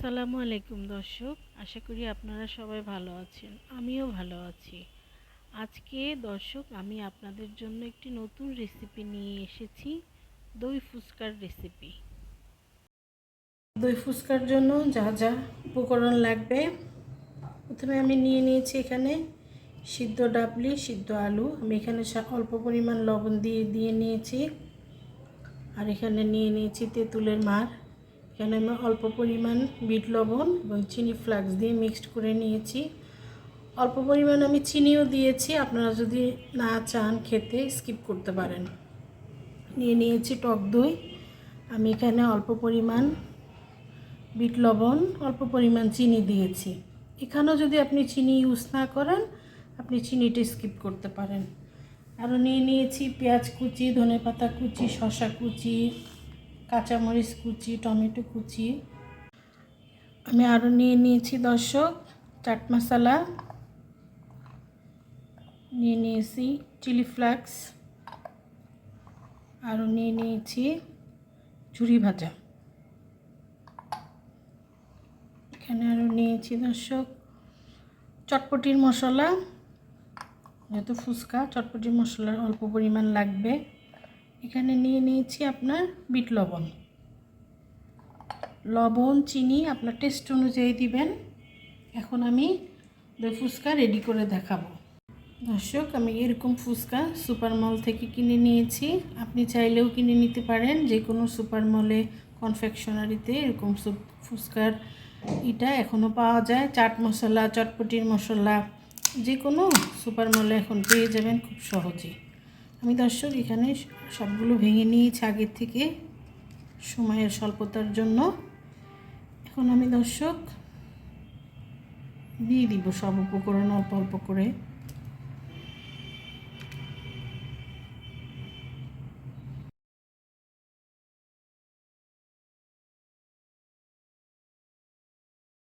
আসসালামু আলাইকুম দর্শক, আশা করি আপনারা সবাই ভালো আছেন, আমিও ভালো আছি। আজকে দর্শক, আমি আপনাদের জন্য একটি নতুন রেসিপি নিয়ে এসেছি, দই ফুচকার রেসিপি দই ফুচকার জন্য যা যা উপকরণ লাগবে, প্রথমে আমি নিয়ে নিয়েছি এখানে সিদ্ধ ডাবলি, সিদ্ধ আলু। আমি এখানে অল্প পরিমাণ লবণ দিয়ে দিয়ে নিয়েছি। আর এখানে নিয়ে নিয়েছি তেঁতুলের মার। এখানে আমি অল্প পরিমাণ বিট লবণ এবং চিনি ফ্লাক্স দিয়ে মিক্সড করে নিয়েছি। অল্প পরিমাণ আমি চিনিও দিয়েছি, আপনারা যদি না চান খেতে স্কিপ করতে পারেন। নিয়ে নিয়েছি টক দই, আমি এখানে অল্প পরিমাণ বিট লবণ, অল্প পরিমাণ চিনি দিয়েছি। এখানেও যদি আপনি চিনি ইউজ না করেন, আপনি চিনিটা স্কিপ করতে পারেন। আরও নিয়ে নিয়েছি পেঁয়াজ কুচি, ধনেপাতা কুচি, শসা কুচি কাঁচামরিচ কুচি, টমেটো কুচি। আমি আরও নিয়ে নিয়েছি দর্শক, চাট মশলা। নিয়ে নিয়েছি চিলি ফ্লেক্স। আরও নিয়ে নিয়েছি ঝুরি ভাজা। এখানে আরও নিয়েছি দর্শক, চটপটির মশলা। যেহেতু ফুচকা, চটপটির মশলার অল্প পরিমাণ লাগবে। এখানে নিয়ে নিয়েছি আপনার বিট লবণ। লবণ, চিনি আপনার টেস্ট অনুযায়ী দিবেন। এখন আমি দই ফুচকা রেডি করে দেখাবো। দর্শক, আমি এরকম ফুচকা সুপার মল থেকে কিনে নিয়েছি। আপনি চাইলেও কিনে নিতে পারেন। যে কোনো সুপার মলে কনফেকশনারিতে এরকম ফুচকার এটা এখনও পাওয়া যায়। চাট মশলা, চটপটির মশলা যে কোনো সুপার মলে এখন পেয়ে যাবেন খুব সহজেই। আমি দর্শক, এখানে সবগুলো ভেঙে নিয়েছি আগের থেকে সময়ের স্বল্পতার জন্য। এখন আমি দর্শক দিয়ে দিব সব উপকরণ অল্প অল্প করে।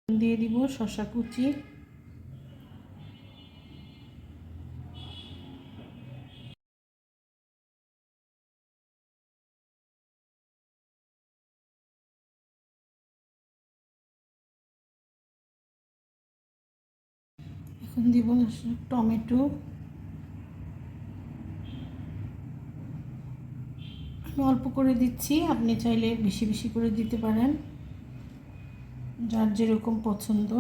দিয়ে দিব শশা কুচি। এখন দিব টমেটো। আমি অল্প করে দিচ্ছি, আপনি চাইলে বেশি বেশি করে দিতে পারেন। যার যেরকম পছন্দ।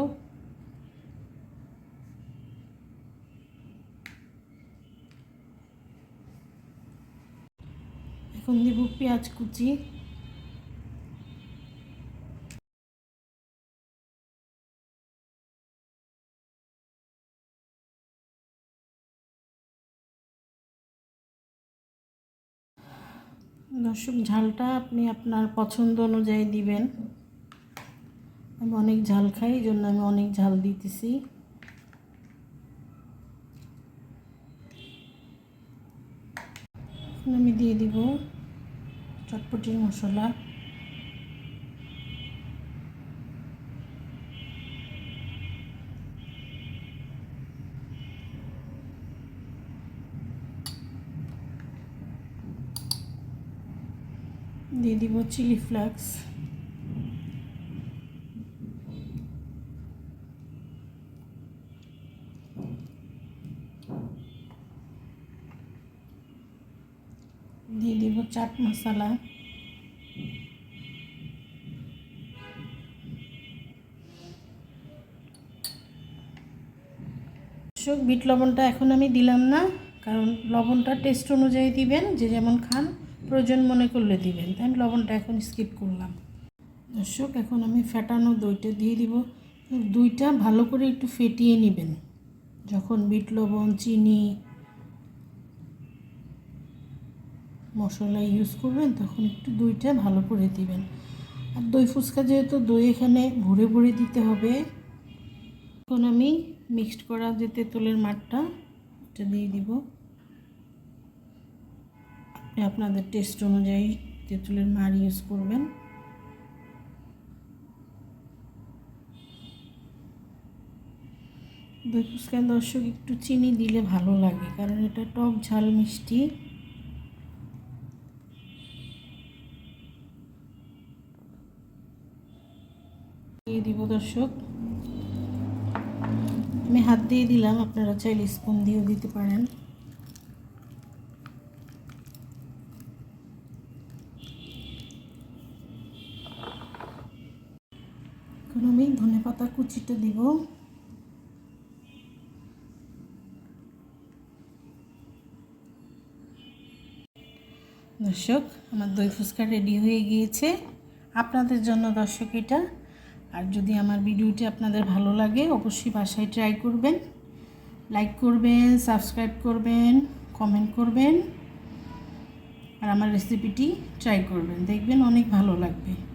এখন দিব পেঁয়াজ কুচি। দর্শক, ঝালটা আপনি আপনার পছন্দ অনুযায়ী দিবেন। আমি অনেক ঝাল খাই, এই জন্য আমি অনেক ঝাল দিতেছি। আমি দিয়ে দিব চটপটির মশলা। দিয়ে দিব চিলি ফ্লেক্স। দিয়ে দিব চাট মশলা। বিট লবণটা এখন আমি দিলাম না, কারণ লবণটা টেস্ট অনুযায়ী দিবেন, যে যেমন খান। প্রয়োজন মনে করলে দিবেন। তাই আমি লবণটা এখন স্কিপ করলাম। দর্শক, এখন আমি ফেটানো দইটা দিয়ে দিব। দইটা ভালো করে একটু ফেটিয়ে নেবেন। যখন বিট, লবণ, চিনি, মশলা ইউজ করবেন, তখন একটু দইটা ভালো করে দিবেন। আর দই ফুচকা যেহেতু, দই এখানে ভরে ভরে দিতে হবে। এখন আমি মিক্সড করা যে তেঁতুলের মাঠটা এটা দিয়ে দিব। আপনাদের টেস্ট অনুযায়ী তেঁতুলের মার ইউজ করবেন। দই ফুচকা দর্শক, একটু চিনি দিলে ভালো লাগে, কারণ এটা টক ঝাল মিষ্টি। দিয়ে দিব দর্শক। আমি হাত দিয়ে দিলাম, আপনারা চাইলে স্পুন দিয়েও দিতে পারেন। এখন আমি ধনে পাতা কুচিটা দিব। দর্শক, আমার দই ফুচকা রেডি হয়ে গিয়েছে। আপনাদের জন্য দর্শক এটা। আর যদি আমার ভিডিওটি আপনাদের ভালো লাগে, অবশ্যই বাসায় ট্রাই করবেন। লাইক করবেন সাবস্ক্রাইব করবেন কমেন্ট করবেন। আর আমার রেসিপিটি ট্রাই করবেন। দেখবেন অনেক ভালো লাগবে।